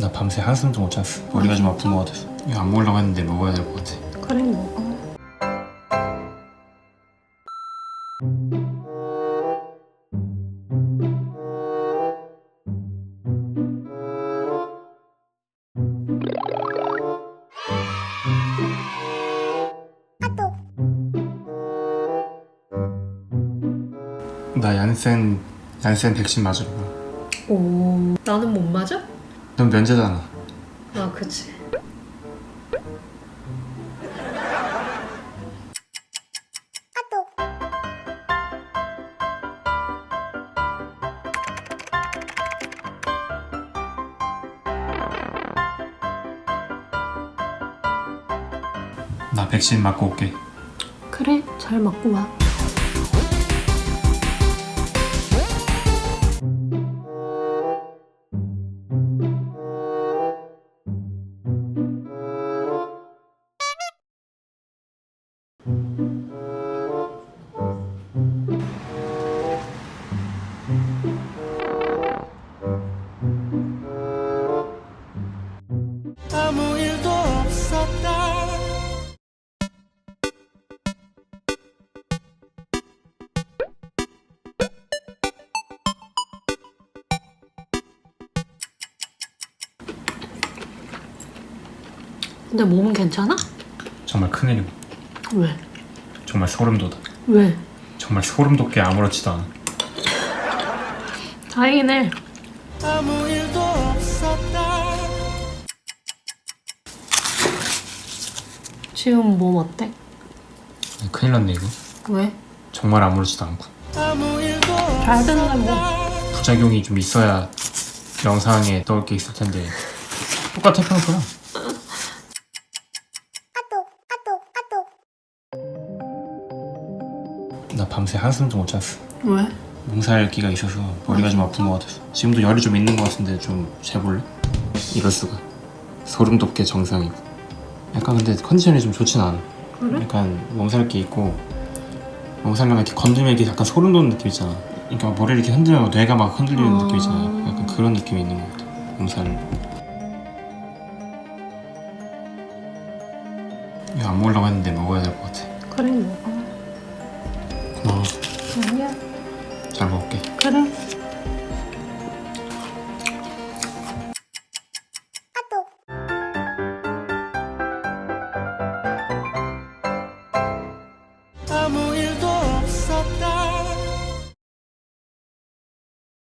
나 밤새 한숨도 못 잤어. 머리가 좀 아픈 것 같아서. 이거 안 먹으려고 했는데 먹어야 될 것 같아. 그래 먹어. 나 얀센 얀센 백신 맞으러 가. 오 나는 못 맞아? 넌 면제잖아. 아 그치. 나 백신 맞고 올게. 그래 잘 맞고 와. 근데 몸은 괜찮아? 정말 큰일이고 왜? 정말 소름 돋아. 왜? 정말 소름 돋게 아무렇지도 않아. 다행이네. 아무 일도 없었다 지금 몸 어때? 큰일 났네 이거. 왜? 정말 아무렇지도 않고 아무 일도 잘 되는데 뭐. 부작용이 좀 있어야 영상에 떠올 게 있을 텐데 똑같아 평소랑. 나 밤새 한숨도 못 잤어. 왜? 몸살기가 있어서 머리가 좀 아픈 것 같아서 지금도 열이 좀 있는 것 같은데 좀 재볼래? 이럴 수가 소름 돋게 정상이고 약간 근데 컨디션이 좀 좋진 않아 그래? 약간 몸살기 있고 몸살나면 이렇게 건드리면 이렇게 약간 소름 돋는 느낌 있잖아 그러니까 머리를 이렇게 흔들면 뇌가 막 흔들리는 아. 느낌 있잖아 약간 그런 느낌이 있는 것 같아 몸살 이거 안 먹으려고 했는데 먹어야 될 것 같아 그래 먹어. 어, 아니야. 잘 먹을게. 그래.